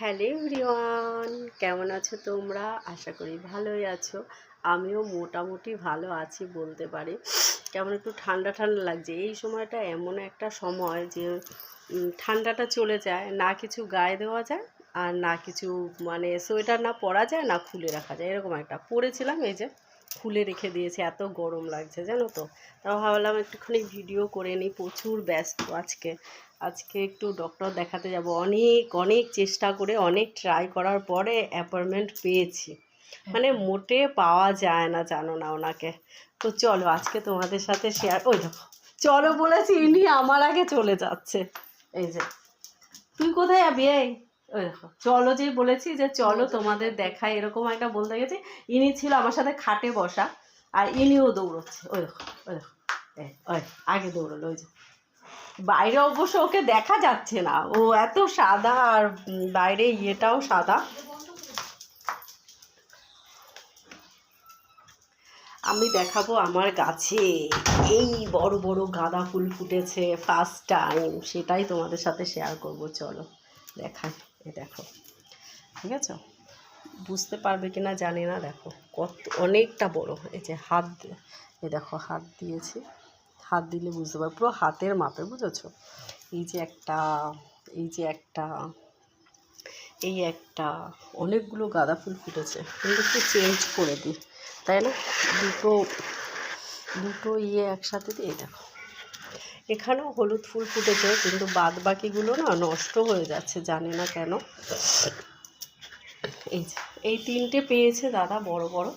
Hello everyone, কেমন আছো তোমরা? আশা করি ভালোই আছো। আমিও মোটামুটি ভালো আছি বলতে পারি। কেমন একটু ঠান্ডা ঠান্ডা লাগছে। এই সময়টা এমন একটা সময় যে ঠান্ডাটা চলে যায়, না কিছু গায়ে দেওয়া যায় আর না কিছু মানে সোয়েটার না পরা যায়, না খুলে রাখা যায়। এরকম একটা পরেছিলাম, এই যে খুলে রেখে দিয়েছি, এত গরম লাগছে, জানো তো? তাও ভাবলাম একটুখানি ভিডিও করে নিই, প্রচুর ব্যস্ত আজকে। আজকে একটু ডক্টর দেখাতে যাব। অনেক অনেক চেষ্টা করে অনেক ট্রাই করার পরে অ্যাপয়েন্টমেন্ট পেয়েছি। মানে মোটে পাওয়া যায় না জানো না ওনাকে। তো চলো আজকে তোমাদের সাথে শেয়ার ওই দেখো। চলো বলেছি ইনি আমার আগে চলে যাচ্ছে। এই যে তুই কোথায় যাবি এই? ওই দেখো চলো যে বলেছি যে চলো তোমাদের দেখাই এরকম একটা বলতে গেছি। ইনি ছিল আমার সাথে খাটে বসা আর ইনিও দৌড়চ্ছে। ওই দেখো ওই দেখো এই, ওই আগে দৌড়লো ওই যে। বাইরে অবশ্য ওকে দেখা যাচ্ছে না। ও এত সাদা আর বাইরে ইয়েটাও সাদা। আমি দেখাবো আমার গাছে। এই বড় বড় গাঁদা ফুল ফুটেছে ফার্স্ট টাইম সেটাই তোমাদের সাথে শেয়ার করব, চলো। দেখাই, এ দেখো। ঠিক আছে? বুঝতে পারবে কি না জানি না, দেখো। কত, অনেকটা বড়। এই যে হাত এ দেখো, হাত দিয়েছি। হাত দিলে বুঝতে পারবে। পুরো হাতের মাপে, বুঝেছ? এই যে একটা, এই যে একটা, এই একটা, অনেকগুলো গাঁদা ফুল ফুটেছে। কিন্তু একটু চেঞ্জ করে দিই, তাই না? দুটো দুটো ইয়ে একসাথে দিয়ে দেখো। এখানেও হলুদ ফুল ফুটেছে, কিন্তু বাদ বাকিগুলো না নষ্ট হয়ে যাচ্ছে, জানি না কেন। এই এই তিনটে পেয়েছে দাদা, বড় বড়।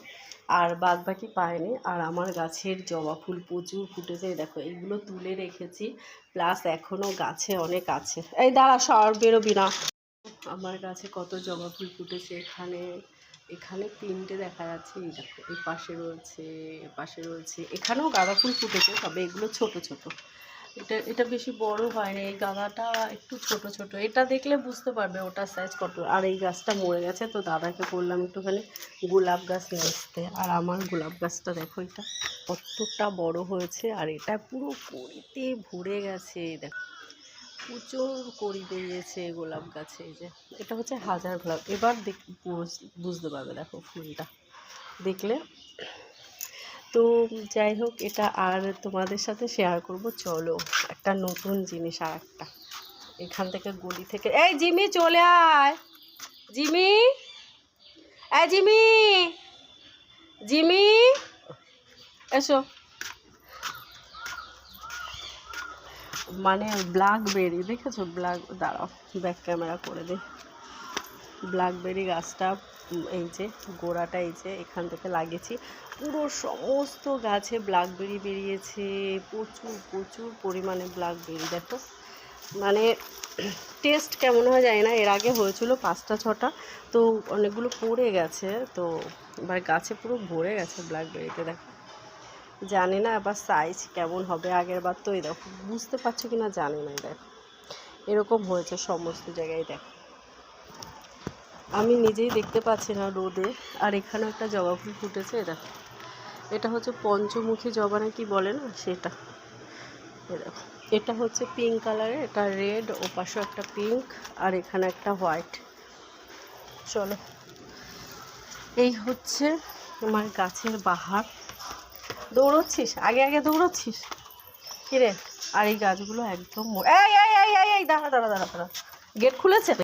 আর বাদ বাকি পায়নি। আর আমার গাছের জবা ফুল প্রচুর ফুটেছে। দেখো, এইগুলো তুলে রেখেছি। প্লাস এখনও গাছে অনেক আছে। এই দাঁড়া, সর, বেরোবি না। আমার গাছে কত জবা ফুল ফুটেছে এখানে। এখানে তিনটে দেখা যাচ্ছে। এই দেখো এই পাশে রয়েছে পাশে রয়েছে। এখানেও গাঁদা ফুল ফুটেছে, তবে এগুলো ছোট ছোট। এটা এটা বেশি বড় হয়নি, এই গাঁদাটা একটু ছোট ছোট। এটা দেখলে বুঝতে পারবে ওটার সাইজ কত। আর এই গাছটা মরে গেছে, তো দাদাকে বললাম একটুখানি গোলাপ গাছ নিয়ে আসতে। আর আমার গোলাপ গাছটা দেখো, এটা কতটা বড় হয়েছে, আর এটা পুরো কড়িতে ভরে গেছে, দেখো। প্রচুর কড়ি বেরিয়েছে গোলাপ গাছে, এই যে। এটা হচ্ছে হাজার গোলাপ। এবার দেখ, বুঝ- বুঝতে পারবে, দেখো ফুলটা। দেখলে তো যাই হোক এটা আর তোমাদের সাথে শেয়ার করব। চলো, একটা নতুন জিনিস আর একটা। এখান থেকে গলি থেকে এই জিমি, চলে আয়। জিমি? এই জিমি! জিমি? এসো। মানে ব্ল্যাকবেরি, দেখেছ? ব্ল্যাক দাঁড়াও, ব্যাক ক্যামেরা করে দিই ব্ল্যাকবেরি গাছটা এই যে গোড়াটা এই যে এখান থেকে লাগিয়েছি। পুরো সমস্ত গাছে ব্ল্যাকবেরি বেরিয়েছে। প্রচুর প্রচুর পরিমাণে ব্ল্যাকবেরি দেখো। মানে টেস্ট কেমন হয় যায় না, এর আগে হয়েছিল পাঁচটা, ছটা। তো অনেকগুলো পড়ে গেছে, তো এবার গাছে পুরো ভরে গেছে ব্ল্যাকবেরিতে দেখো। জানি না আবার সাইজ কেমন হবে আগের বার, তো এই দেখো, বুঝতে পারছ কি না জানি না দেখো। এরকম হয়েছে সমস্ত জায়গায়, দেখো। আমি নিজেই দেখতে পাচ্ছি না রোদে। আর এখানে একটা জবা ফুল ফুটেছে দেখো। এটা হচ্ছে পঞ্চমুখী জবা না কি বলে না? সেটা। দেখো। এটা হচ্ছে পিঙ্ক কালারের এটা রেড ও পাশে একটা পিঙ্ক আর এখানে একটা হোয়াইট চলো। এই হচ্ছে আমার গাছের বাহার। দৌড়চ্ছিস? আগে আগে দৌড়চ্ছিস? কিরে? আর এই গাছগুলো একদম দাঁড়া দাঁড়া দাঁড়া দাঁড়া। গেট খুলেছে?